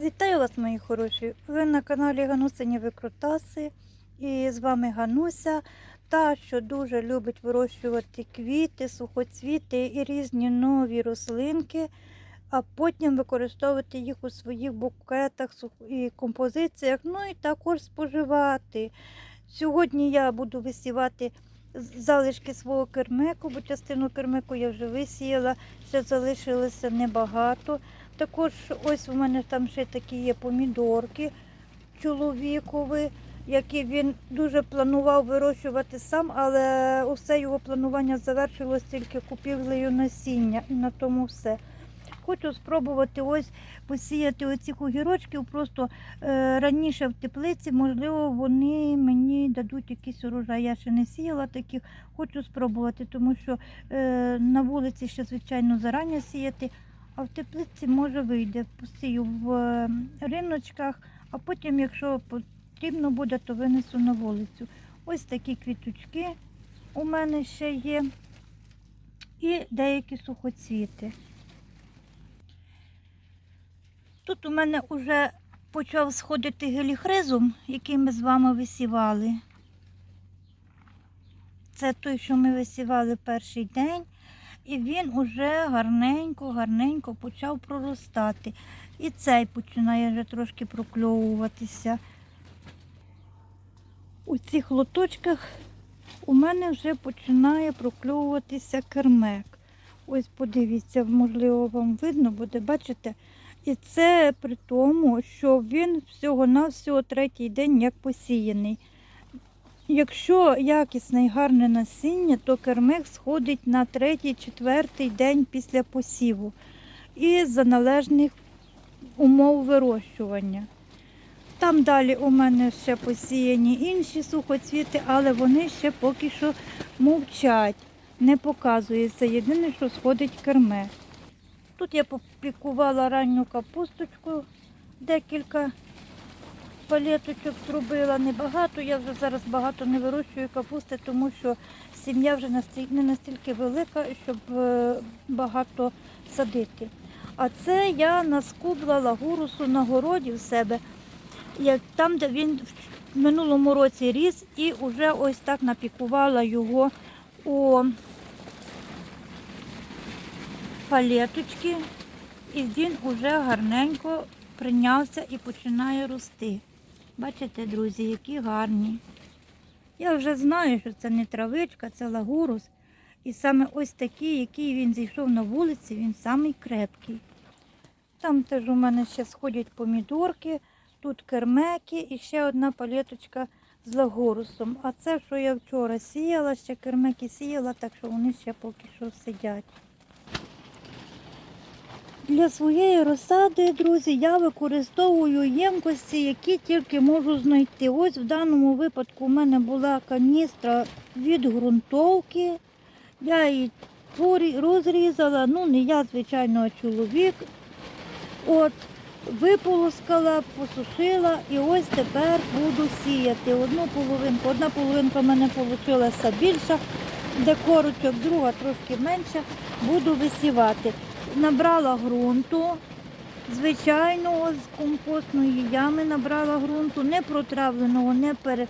Вітаю вас, мої хороші! Ви на каналі Ганусині Викрутаси. І з вами Гануся, та, що дуже любить вирощувати квіти, сухоцвіти і різні нові рослинки, а потім використовувати їх у своїх букетах і композиціях, ну і також споживати. Сьогодні я буду висівати залишки свого кермеку, бо частину кермеку я вже висіяла, ще залишилося небагато. Також ось у мене там ще такі є помідорки чоловікові, які він дуже планував вирощувати сам, але усе його планування завершилось тільки купівлею насіння і на тому все. Хочу спробувати ось посіяти оці огірочки просто е, раніше в теплиці, можливо, вони мені дадуть якийсь урожай. Я ще не сіяла таких, хочу спробувати, тому що е, на вулиці ще, звичайно, зарані сіяти. А в теплиці може вийде. Посію в е, риночках, а потім, якщо потрібно буде, то винесу на вулицю. Ось такі квіточки у мене ще є. І деякі сухоцвіти. Тут у мене вже почав сходити геліхризум, який ми з вами висівали. Це той, що ми висівали перший день. І він уже гарненько, гарненько почав проростати. І цей починає вже трошки прокльовуватися. У цих лоточках у мене вже починає прокльовуватися кермек. Ось подивіться, можливо, вам видно буде, бачите? І це при тому, що він всього-навсього третій день як посіяний. Якщо якісне і гарне насіння, то кермек сходить на третій-четвертий день після посіву і за належних умов вирощування. Там далі у мене ще посіяні інші сухоцвіти, але вони ще поки що мовчать, не показується. Єдине, що сходить кермек. Тут я попікувала ранню капусточку, декілька палеточок зробила небагато. Я вже зараз багато не вирощую капусти, тому що сім'я вже не настільки велика, щоб е, багато садити. А це я наскублала гурусу на городі в себе, там, де він в минулому році ріс, і вже ось так напікувала його у палеточки, і він уже гарненько прийнявся і починає рости. Бачите, друзі, які гарні. Я вже знаю, що це не травичка, це лагурус. І саме ось такий, який він зійшов на вулиці, він самий крепкий. Там теж у мене ще сходять помідорки, тут кермеки і ще одна палеточка з лагорусом. А це, що я вчора сіяла, ще кермеки сіяла, так що вони ще поки що сидять. Для своєї розсади, друзі, я використовую ємкості, які тільки можу знайти. Ось в даному випадку у мене була каністра від ґрунтовки. Я її розрізала, ну не я, звичайно, а чоловік. От, виполоскала, посушила і ось тепер буду сіяти одну половинку. Одна половинка в мене вийшла більша, де корочок, друга трошки менша. Буду висівати. Набрала ґрунту, звичайного з компостної ями набрала ґрунту, не протравленого, не пере.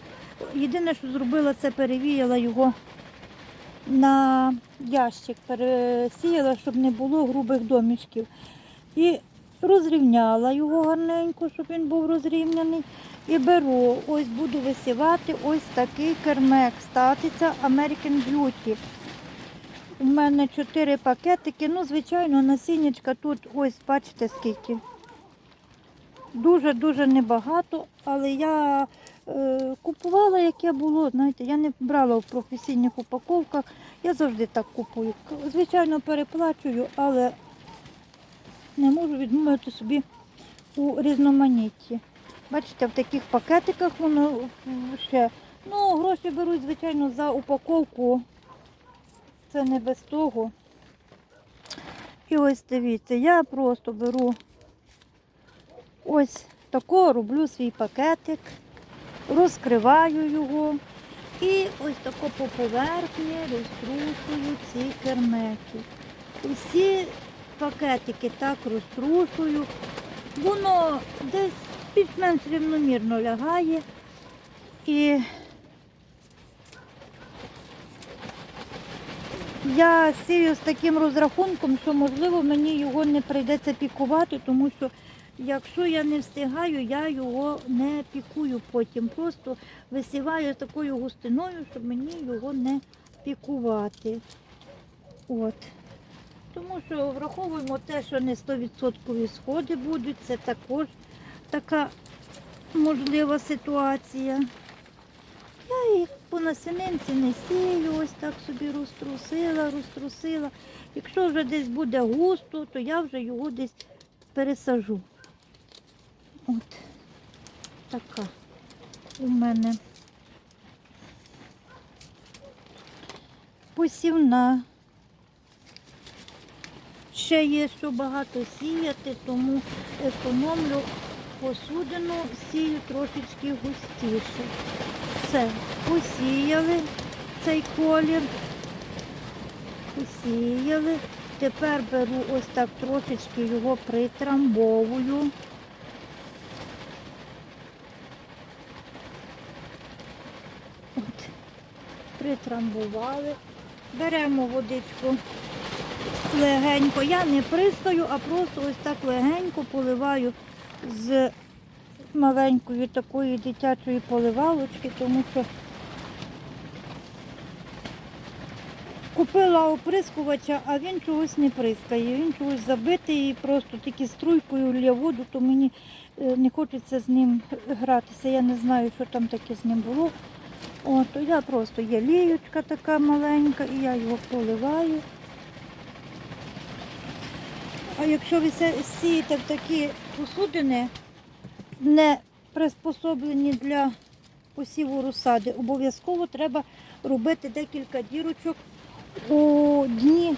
Єдине, що зробила, це перевіяла його на ящик, пересіяла, щоб не було грубих домішків. І розрівняла його гарненько, щоб він був розрівняний. І беру, ось буду висівати ось такий кермек, статиця American Beauty. У мене чотири пакетики. Ну, звичайно, насіннячка тут ось бачите скільки. Дуже-дуже небагато, але я е, купувала, яке було. Знаєте, я не брала в професійних упаковках. Я завжди так купую. Звичайно, переплачую, але не можу відмовити собі у різноманітті. Бачите, в таких пакетиках воно ще. Ну, гроші беруть, звичайно, за упаковку. Це не без того. І ось дивіться, я просто беру ось тако роблю свій пакетик, розкриваю його і ось тако по поверхні розтрушую ці кермеки. Усі пакетики так розтрушую воно десь більш-менш рівномірно лягає. І я сію з таким розрахунком, що можливо мені його не прийдеться пікувати, тому що якщо я не встигаю, я його не пікую потім. Просто висіваю такою густиною, щоб мені його не пікувати. От. Тому що враховуємо те, що не 100% сходи будуть, це також така можлива ситуація. Я їх по насінинці не сію, ось так собі розтрусила, розтрусила. Якщо вже десь буде густо, то я вже його десь пересажу. От така у мене посівна. Ще є що багато сіяти, тому економлю посудину, сію трошечки густіше. Все, посіяли цей колір, посіяли. Тепер беру ось так трошечки його притрамбовую. От, притрамбували. Беремо водичку легенько. Я не прискаю, а просто ось так легенько поливаю з маленької такої дитячої поливалочки, тому що купила оприскувача, а він чогось не прискає. Він чогось забитий і просто тільки струйкою лє воду, то мені е, не хочеться з ним гратися. Я не знаю, що там таке з ним було. То я просто є ліючка така маленька, і я його поливаю. А якщо ви сієте в такі посудини, не приспособлені для посіву розсади, обов'язково треба робити декілька дірочок у дні.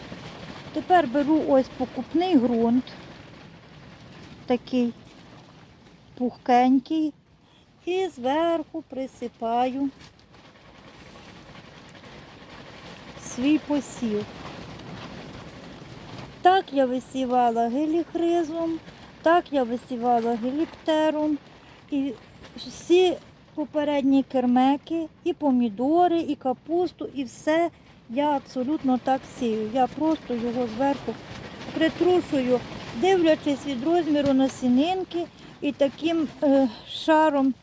Тепер беру ось покупний ґрунт, такий пухкенький, і зверху присипаю свій посів. Так я висівала геліхризом, так я висівала геліптером. І всі попередні кермеки, і помідори, і капусту, і все я абсолютно так сію. Я просто його зверху притрушую, дивлячись від розміру насінинки і таким е, шаром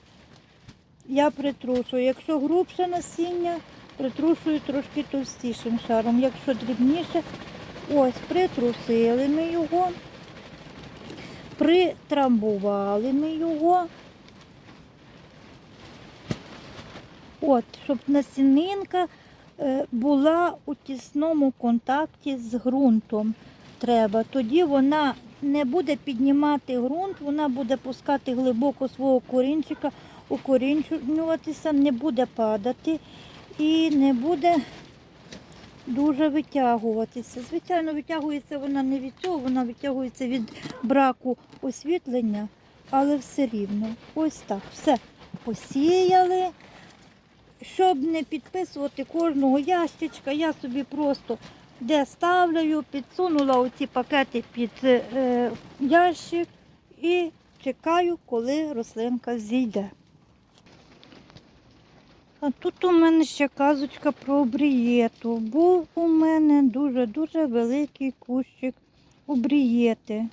я притрушую. Якщо грубше насіння, притрушую трошки товстішим шаром. Якщо дрібніше, ось притрусили ми його, притрамбували ми його. От, щоб насінинка е, була у тісному контакті з ґрунтом. Треба. Тоді вона не буде піднімати ґрунт, вона буде пускати глибоко свого корінчика, укорінчуватися, не буде падати і не буде дуже витягуватися. Звичайно, витягується вона не від цього, вона витягується від браку освітлення, але все рівно. Ось так. Все посіяли. Щоб не підписувати кожного ящичка, я собі просто де ставлю, підсунула оці пакети під е, ящик і чекаю, коли рослинка зійде. А тут у мене ще казочка про обрієту. Був у мене дуже-дуже великий кущик обрієти.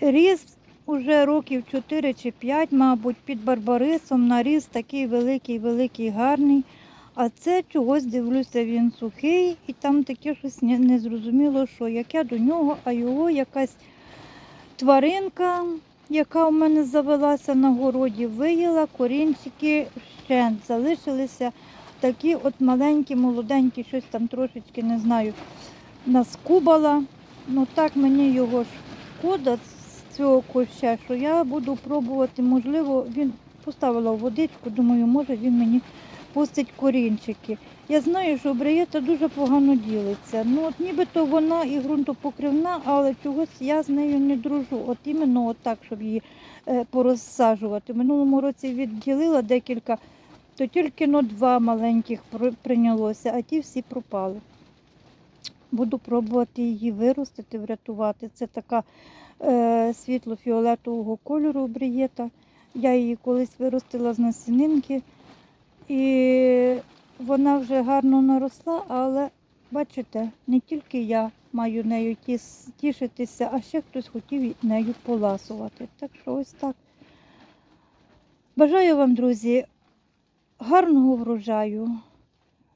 Ріс уже років 4 чи 5, мабуть, під Барбарисом наріс такий великий-великий гарний. А це чогось дивлюся, він сухий і там таке щось незрозуміло, що як я до нього, а його якась тваринка, яка у мене завелася на городі, виїла корінчики ще залишилися такі от маленькі, молоденькі, щось там трошечки, не знаю, наскубала. Ну так мені його шкода з цього куща, що я буду пробувати, можливо, він поставила водичку, думаю, може він мені пустить корінчики. Я знаю, що бриєта дуже погано ділиться. Ну от нібито вона і ґрунтопокривна, але чогось я з нею не дружу. От іменно от так, щоб її е, порозсаджувати. Минулому році відділила декілька, то тільки ну, два маленьких прийнялося, а ті всі пропали. Буду пробувати її виростити, врятувати. Це така е, світло-фіолетового кольору брієта. Я її колись виростила з насінинки, і вона вже гарно наросла, але бачите, не тільки я маю нею тішитися, а ще хтось хотів нею поласувати. Так що ось так. Бажаю вам, друзі, гарного врожаю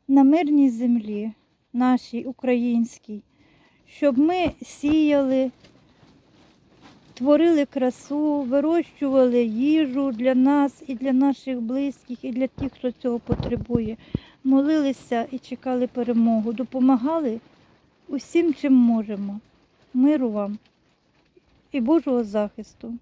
на мирній землі, нашій українській, щоб ми сіяли, творили красу, вирощували їжу для нас і для наших близьких, і для тих, хто цього потребує. Молилися і чекали перемогу, допомагали усім, чим можемо. Миру вам і Божого захисту.